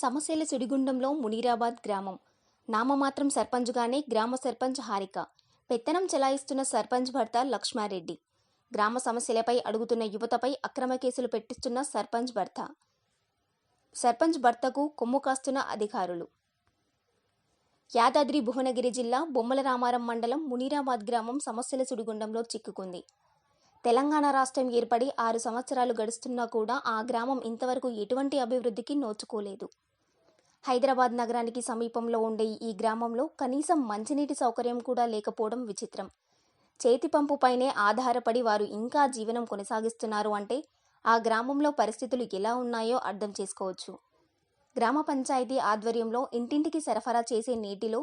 సమస్యల సుడిగుండంలో మునీరాబాద్ గ్రామం. నామమాత్రం సర్పంచ్గానే గ్రామ సర్పంచ్ హారిక. పెత్తనం చెలాయిస్తున్న సర్పంచ్ భర్త లక్ష్మారెడ్డి. గ్రామ సమస్యలపై అడుగుతున్న యువతపై అక్రమ కేసులు పెట్టిస్తున్న సర్పంచ్ భర్త. సర్పంచ్ భర్తకు కొమ్ము కాస్తున్న అధికారులు. యాదాద్రి భువనగిరి జిల్లా బొమ్మల రామారం మండలం మునీరాబాద్ గ్రామం సమస్యల సుడిగుండంలో చిక్కుకుంది. తెలంగాణ రాష్ట్రం ఏర్పడి ఆరు సంవత్సరాలు గడుస్తున్నా కూడా ఆ గ్రామం ఇంతవరకు ఎటువంటి అభివృద్ధికి నోచుకోలేదు. హైదరాబాద్ నగరానికి సమీపంలో ఉండే ఈ గ్రామంలో కనీసం మంచినీటి సౌకర్యం కూడా లేకపోవడం విచిత్రం. చేతి పంపుపైనే ఆధారపడి వారు ఇంకా జీవనం కొనసాగిస్తున్నారు అంటే ఆ గ్రామంలో పరిస్థితులు ఎలా ఉన్నాయో అర్థం చేసుకోవచ్చు. గ్రామ పంచాయతీ ఆధ్వర్యంలో ఇంటింటికి సరఫరా చేసే నీటిలో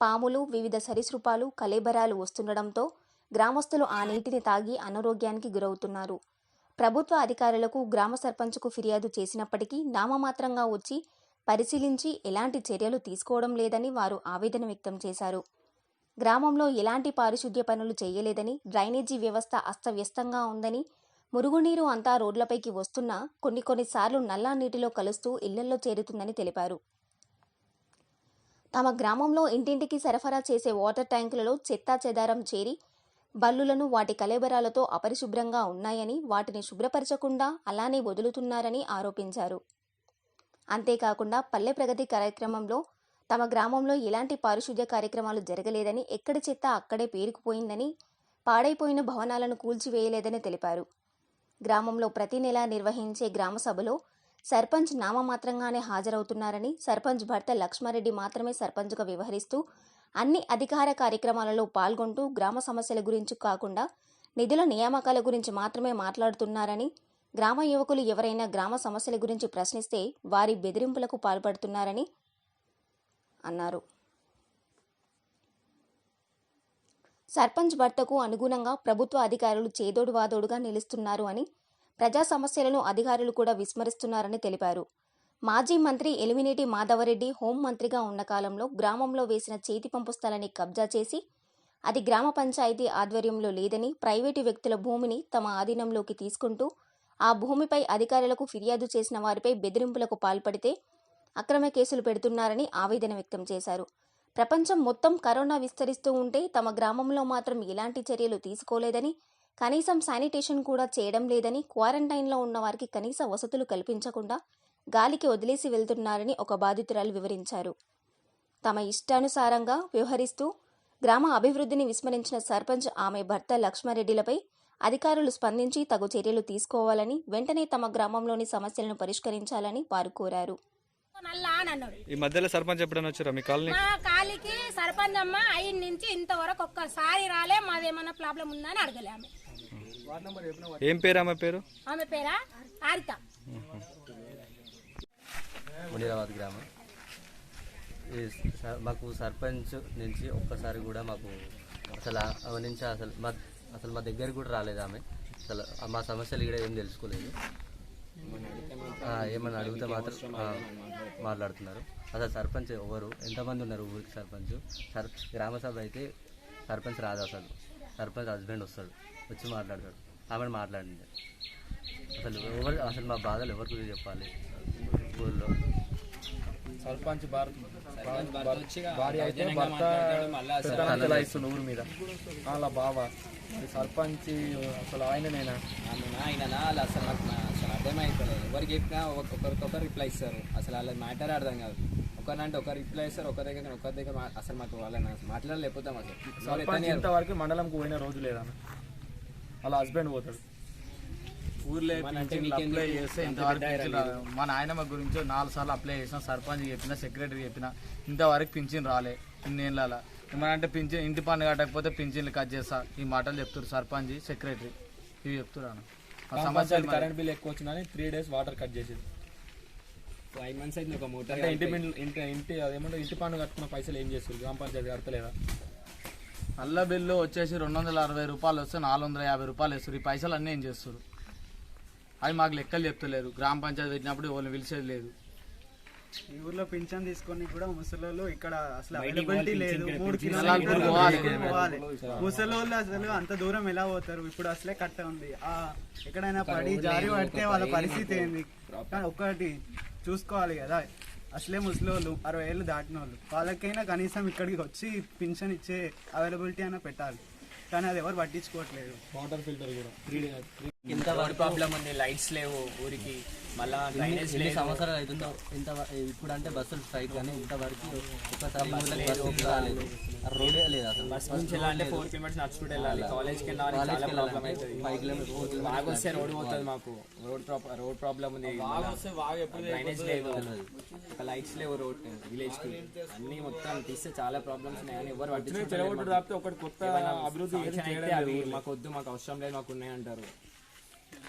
పాములు వివిధ సరీసృపాలు కలేబరాలు వస్తుండడంతో గ్రామస్తులు ఆ నీటిని తాగి అనారోగ్యానికి గురవుతున్నారు. ప్రభుత్వ అధికారులకు గ్రామ సర్పంచ్కు ఫిర్యాదు చేసినప్పటికీ నామమాత్రంగా వచ్చి పరిశీలించి ఎలాంటి చర్యలు తీసుకోవడం లేదని వారు ఆవేదన వ్యక్తం చేశారు. గ్రామంలో ఎలాంటి పారిశుద్ధ్య పనులు చేయలేదని డ్రైనేజీ వ్యవస్థ అస్తవ్యస్తంగా ఉందని మురుగునీరు అంతా రోడ్లపైకి వస్తున్నా కొన్ని కొన్నిసార్లు నల్లా నీటిలో కలుస్తూ ఇళ్ళలో చేరుతుందని తెలిపారు. తమ గ్రామంలో ఇంటింటికి సరఫరా చేసే వాటర్ ట్యాంకులలో చెత్తా చెదారం చేరి బల్లులను వాటి కలేబరాలతో అపరిశుభ్రంగా ఉన్నాయని వాటిని శుభ్రపరచకుండా అలానే వదులుతున్నారని ఆరోపించారు. అంతేకాకుండా పల్లె ప్రగతి కార్యక్రమంలో తమ గ్రామంలో ఎలాంటి పారిశుద్ధ్య కార్యక్రమాలు జరగలేదని ఎక్కడి చెత్త అక్కడే పేరుకుపోయిందని పాడైపోయిన భవనాలను కూల్చివేయలేదని తెలిపారు. గ్రామంలో ప్రతి నెలా నిర్వహించే గ్రామ సభలో సర్పంచ్ నామమాత్రంగానే హాజరవుతున్నారని సర్పంచ్ భర్త లక్ష్మారెడ్డి మాత్రమే సర్పంచ్గా వ్యవహరిస్తూ అన్ని అధికార కార్యక్రమాలలో పాల్గొంటూ గ్రామ సమస్యల గురించి కాకుండా నిధుల నియామకాల గురించి మాత్రమే మాట్లాడుతున్నారని గ్రామ యువకులు ఎవరైనా గ్రామ సమస్యల గురించి ప్రశ్నిస్తే వారి బెదిరింపులకు పాల్పడుతున్నారని అన్నారు. సర్పంచ్ భర్తకు అనుగుణంగా ప్రభుత్వ అధికారులు చేదోడు వాదోడుగా నిలుస్తున్నారు అని ప్రజా సమస్యలను అధికారులు కూడా విస్మరిస్తున్నారని తెలిపారు. మాజీ మంత్రి ఎలిమినేటి మాధవరెడ్డి హోం మంత్రిగా ఉన్న కాలంలో గ్రామంలో వేసిన చేతి పంపు స్థలాన్ని కబ్జా చేసి అది గ్రామ పంచాయతీ ఆధ్వర్యంలో లేదని ప్రైవేటు వ్యక్తుల భూమిని తమ ఆధీనంలోకి తీసుకుంటూ ఆ భూమిపై అధికారులకు ఫిర్యాదు చేసిన వారిపై బెదిరింపులకు పాల్పడితే అక్రమ కేసులు పెడుతున్నారని ఆవేదన వ్యక్తం చేశారు. ప్రపంచం మొత్తం కరోనా విస్తరిస్తూ ఉంటే తమ గ్రామంలో మాత్రం ఎలాంటి చర్యలు తీసుకోలేదని కనీసం శానిటేషన్ కూడా చేయడం లేదని క్వారంటైన్లో ఉన్న వారికి కనీస వసతులు కల్పించకుండా గాలికి వదిలేసి వెళ్తున్నారని ఒక బాధితురాలు వివరించారు. తమ ఇష్టానుసారంగా వ్యవహరిస్తూ గ్రామ అభివృద్ధిని విస్మరించిన సర్పంచ్ ఆమె భర్త లక్ష్మారెడ్డిలపై అధికారులు స్పందించి తగు చర్యలు తీసుకోవాలని వెంటనే తమ గ్రామంలోని సమస్యలను పరిష్కరించాలని వారు కోరారు. నల్లా అని అన్నాడు ఈ మధ్యలో సర్పంచ్ ఎప్పుడైనా వచ్చారా మీ కాలనీ? మా కాలికి సర్పంచ్ అమ్మ అయిన నుంచి ఇంతవరకు ఒక్కసారి రాలే మాదేమన్నా ప్రాబ్లం ఉందా అని అడగలే ఆమె. ఏం పేరు ఆమె పేరు? ఆమె పేరా? హారిత మునీరాబాద్ గ్రామం. ఈ స- మాకు సర్పంచ్ నుంచి ఒక్కసారి కూడా మాకు అసలు ఆ- ఆమె నుంచి అసలు మా అసలు మా దగ్గర కూడా రాలేదు ఆమె. అసలు మా సమస్యలు కూడా ఏం తెలుసుకోలేదు. ఏమన్నా అడిగితే మాత్రం మాట్లాడుతున్నారు. అసలు సర్పంచ్ ఎవరు? ఎంతమంది ఉన్నారు ఊరికి సర్పంచ్? సర్ గ్రామ సభ అయితే సర్పంచ్ రాదు అసలు. సర్పంచ్ హస్బెండ్ వస్తాడు. వచ్చి మాట్లాడతాడు. ఆమెను మాట్లాడింది. అసలు ఎవరు అసలు మా బాధలు ఎవరికి చెప్పాలి? ఊళ్ళో సర్పంచ్ భారత్ భార్య అయితే భర్త పెత్తనం చెలాయిస్తుండు ఊరి మీద. అలా బావ సర్పంచ్ అసలు ఆయననేనా? ఆయన వాళ్ళు అసలు నాకు అసలు అర్థమైపోలేదు ఎవరికి చెప్పినా ఒకరికొకరు రిప్లై ఇస్తారు. అసలు వాళ్ళ మ్యాటర్ అర్థం కాదు. ఒకరినంటే ఒకరు రిప్లై ఇస్తారు ఒకరి దగ్గర ఒకరి దగ్గర అసలు మాకు వాళ్ళని మాట్లాడలేకపోతాం అసలు. ఇంతవరకు మండలంకు పోయిన రోజు లేదన్న వాళ్ళ హస్బెండ్ పోతాడు. ఊర్లో? అప్లై చేస్తే ఇంతవరకు. మా నాయనమ్మ గురించి నాలుగు సార్లు అప్లై చేసిన సర్పంచ్ చెప్పిన సెక్రటరీ చెప్పిన ఇంతవరకు పింఛన్ రాలే ఇన్నేళ్ళ ఏమనంటే పింఛన్ ఇంటి పన్ను కట్టకపోతే పింఛన్లు కట్ చేస్తా. ఈ మాటలు చెప్తారు సర్పంచ్ సెక్రటరీ ఇవి చెప్తున్నాను సమస్యలు కరెంట్ బిల్ ఎక్కువ వచ్చిందని త్రీ డేస్ వాటర్ కట్ చేసేది. ఫైవ్ మంత్స్ అయితే ఒక మోటార్ ఇంటి ఇంటి ఇంటి అదేమంటే ఇంటి పన్ను కట్టుకున్న పైసలు ఏం చేస్తారు గ్రామ పంచాయతీ కడతలేదా? నల్ల బిల్లు వచ్చేసి రెండు వందల అరవై రూపాయలు వస్తే నాలుగు వందల యాభై రూపాయలు వేస్తారు ఈ పైసలు అన్నీ ఏం చేస్తారు అవి మాకు లెక్కలు చెప్తలేరు. గ్రామ పంచాయతీ పెట్టినప్పుడు ఎవరిని పిలిచేది లేదు. ఈ ఊర్లో పింఛన్ తీసుకొని కూడా ముసలోళ్ళు ఇక్కడ అసలు అవైలబిలిటీ లేదు. మూడు కిలోమీటర్లు పోవాలి. ముసలోళ్ళు అసలు అంత దూరం ఎలా పోతారు? ఇప్పుడు అసలే కట్ట ఉంది. ఆ ఎక్కడైనా పడి జారి పడితే వాళ్ళ పరిస్థితి ఏంది? కానీ ఒక్కటి చూసుకోవాలి కదా. అసలే ముసలోళ్ళు అరవై ఏళ్ళు దాటిన వాళ్ళు వాళ్ళకైనా కనీసం ఇక్కడికి వచ్చి పింఛన్ ఇచ్చే అవైలబిలిటీ అయినా పెట్టాలి. కానీ అది ఎవరు పట్టించుకోవట్లేదు. ఇంత రోడ్ ప్రాబ్లం ఉంది లైట్స్ లేవు ఊరికి. మళ్ళా డ్రైనేజ్ లేదు. సంవత్సరాలు అవుతుందో ఇంత ఇప్పుడు అంటే బస్సులు స్ట్రైక్ కానీ ఇంతవరకు బస్సు రాలేదు. రోడే లేదు అసలు. బస్ నుంచి వెళ్ళాలంటే ఫోర్ కిలోమీటర్స్ నడుచుకుంటూ వెళ్ళాలి. కాలేజ్కి వెళ్ళాలి చాలా ప్రాబ్లం అవుతుంది. ఫైవ్ కిలోమీటర్స్ బాగా వస్తే రోడ్ పోతుంది మాకు. రోడ్ ప్రాబ్లం రోడ్ ప్రాబ్లం ఉంది. డ్రైనేజ్ లేదు. ఒక లైట్స్ లేవు రోడ్ విలేజ్కి. అన్ని మొత్తం తీస్తే చాలా ప్రాబ్లమ్స్ ఉన్నాయి. కానీ ఎవరు పట్టించుకోవట్లేదు ఒకటి కొత్త అభివృద్ధి మాకు వద్దు మాకు అవసరం లేదు మాకు ఉన్నాయి అంటారు.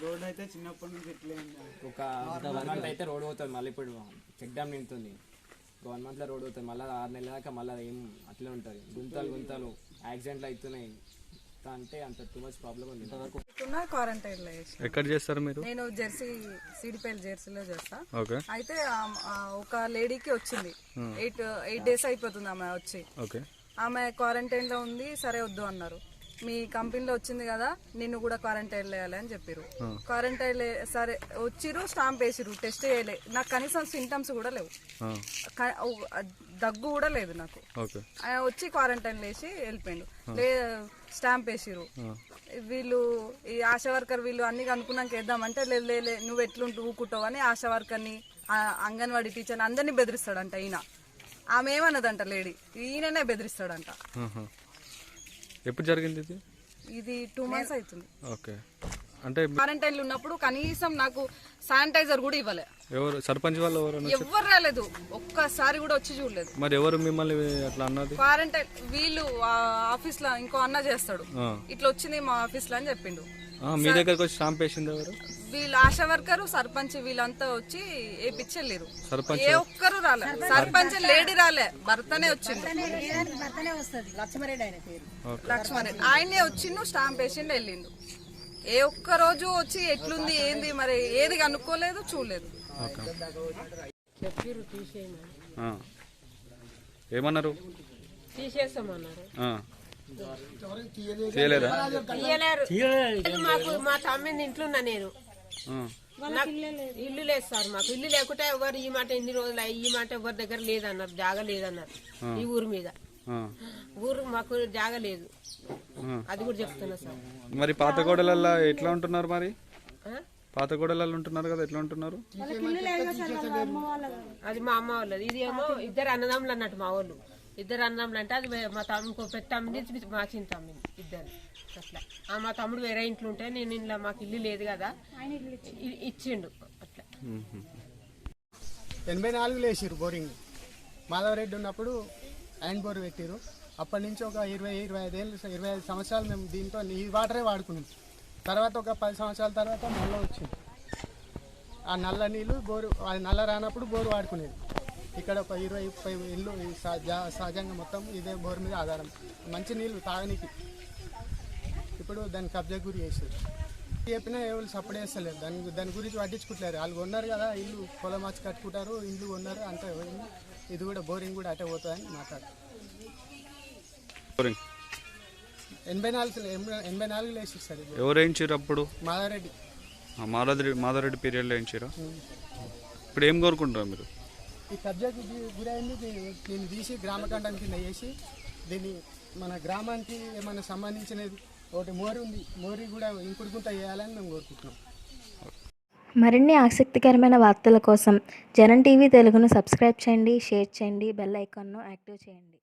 రోడ్ అయితే చిన్నప్పటి నుంచి ఇట్లే ఒక వన్ మంత్ అయితే రోడ్ పోతుంది. మళ్ళీ ఇప్పుడు చెక్ డ్యామ్ నిండుతుంది వన్ మంత్లో రోడ్ పోతుంది. మళ్ళీ ఆరు నెలల దాకా మళ్ళీ ఏం అట్లే ఉంటుంది. గుంతలు గుంతలు యాక్సిడెంట్లు అవుతున్నాయి. అంటే అంత టూ మచ్ ప్రాబ్లం ఉంది. క్వారంటైన్లో ఎక్కడ చేస్తారు మీరు? నేను జెర్సీ సిడిపల్లి జెర్సీలో చేస్తా. ఓకే. అయితే ఒక లేడీకి వచ్చింది. ఎయిట్ ఎయిట్ డేస్ అయిపోతుంది ఆమె వచ్చి. ఓకే. ఆమె క్వారంటైన్లో ఉంది. సరే వద్దు అన్నారు. మీ కంపెనీలో వచ్చింది కదా నిన్ను కూడా క్వారంటైన్ వేయాలి అని చెప్పారు క్వారంటైన్ సరే వచ్చిరు స్టాంప్ వేసిరు టెస్ట్ చేయలే. నాకు కనీసం సింటమ్స్ కూడా లేవు. దగ్గు కూడా లేదు నాకు. వచ్చి క్వారంటైన్ వేసి వెళ్ళిపోయిండు. లే స్టాంప్ వేసిరు వీళ్ళు ఈ ఆశా వర్కర్ వీళ్ళు అన్ని కనుక్కున్నాక వేద్దామంటే లే లే, లే నువ్వు ఎట్లుంటూ ఊకుంటావు అని ఆశా వర్కర్ని అంగన్వాడీ టీచర్ని అందరినీ బెదిరిస్తాడంట ఈయన. ఆమె ఏమన్నదంట లేడీ? ఈయననే బెదిరిస్తాడంట. ఎప్పుడు జరిగింది ఇది? ఇది టూ మంత్స్ అవుతుంది. ఓకే. అంటే మీ- క్వారంటైన్లో ఉన్నప్పుడు కనీసం నాకు శానిటైజర్ కూడా ఇవ్వలే. ఎవరు సర్పంచ్ వాళ్ళు ఎవరు ఎవ్వరు రాలేదు. ఒక్కసారి కూడా వచ్చి చూడలేదు. మరి ఎవరు మిమ్మల్ని అట్లా అన్నది? క్వారంటైన్ వీళ్ళు ఆఫీస్లో ఇంకో అన్న చేస్తాడు. ఇట్లా వచ్చింది మా ఆఫీస్లో అని చెప్పిండు. ఆ, మీ దగ్గరకు వచ్చి స్టాంప్ వేసింది ఎవరు? వీళ్ళు ఆశా వర్కరు సర్పంచ్ వీళ్ళంతా వచ్చి వేపించలేరు సర్పంచ్ ఏ ఒక్కరు రాలే. సర్పంచ్ లేడీ రాలే. భర్తనే వచ్చిండు. లక్ష్మణ్ ఆయనే వచ్చిండు స్టాంప్ వేసిండు వెళ్ళిండు. ఏ ఒక్క రోజు వచ్చి ఎట్లుంది ఏంది మరి ఏది కనుక్కోలేదు చూడలేదు. ఏమన్నారు? తీసేస్తామన్నారు. తీయలేరు. మాకు మా తమ్మిది ఇంట్లో ఉన్నా నేను. ఇల్లు లేదు సార్ మాకు. ఇల్లు లేకుంటే ఎవరు ఈ మాట ఎన్ని రోజులు అయ్యి, ఈ మాట ఎవరి దగ్గర లేదన్నారు జాగ లేదన్నారు ఈ ఊరు మీద. ఊరు మాకు జాగ లేదు. అది కూడా చెప్తున్నా సార్. మరి పాత గోడలల్లో ఎట్లా ఉంటున్నారు మరి? ఆ? పాత గోడలలో ఉంటున్నారు కదా ఎట్లా ఉంటున్నారు? అది మా అమ్మ వాళ్ళది. ఇది ఏమో ఇద్దరు అన్నదమ్ములు అన్నట్టు మా వాళ్ళు. ఇద్దరు అన్నదమ్ములు అంటే అది మే- తమ్ముడు పెద్ద తమ్ముడి మా చిన్న తమ్ముడు ఇద్దరు. అట్లా. ఆ మా తమ్ముడు వేరే ఇంట్లో ఉంటే నేను ఇంట్లో మాకు ఇల్లు లేదు కదా. ఇచ్చిండు. అట్లా. ఎనభై నాలుగులో వేసిరు బోరింగ్. మాధవరెడ్డి ఉన్నప్పుడు హ్యాండ్ బోర్ పెట్టిరు అప్పటి నుంచి ఒక ఇరవై ఇరవై ఐదు ఏళ్ళు ఇరవై ఐదు సంవత్సరాలు మేము దీంతో ఈ వాటరే వాడుకున్నాం. తర్వాత ఒక పది సంవత్సరాల తర్వాత నల్ల వచ్చింది. ఆ నల్ల నీళ్ళు బోరు అది నల్ల రానప్పుడు బోరు వాడుకునేది. ఇక్కడ ఒక ఇరవై ముప్పై సహజ- సహజంగా మొత్తం ఇదే బోరు మీద ఆధారం. మంచి నీళ్ళు తాగనీకి. ఇప్పుడు దాన్ని కబ్జా గురి చేసారు చెప్పినా ఎవరు సపోర్ట్ చేస్తలేరు. దాని దాని గురించి పట్టించుకుంటలేరు. వాళ్ళు కొన్నారు కదా ఇల్లు పొలం వచ్చి కట్టుకుంటారు ఇల్లు కొన్నారు అంతే ఇది కూడా బోరింగ్ కూడా అటే పోతుందని మాట్లాడు బోరింగ్. ఎనభై నాలుగు ఎనభై- నాలుగులో వేసి సార్ ఎవరు వేయించారు అప్పుడు? మాధారెడ్డి ఆ, మాధవరెడ్డి మాధవరెడ్డి పీరియడ్లో వేయించారా ఇప్పుడు ఏం కోరుకుంటారు మీరు? ఈ కబ్జాకి గురైంది దీన్ని దీన్ని తీసి గ్రామకాండం కింద వేసి దీన్ని మన గ్రామానికి ఏమైనా సంబంధించినది ఒకటి మోరి ఉంది మోరి కూడా ఇంకుడు గుంత వేయాలని మేము కోరుకుంటున్నాం. మరిన్ని ఆసక్తికరమైన వార్తల కోసం జనం టీవీ తెలుగును సబ్స్క్రైబ్ చేయండి షేర్ చేయండి బెల్ ఐకాన్ను యాక్టివ్ చేయండి.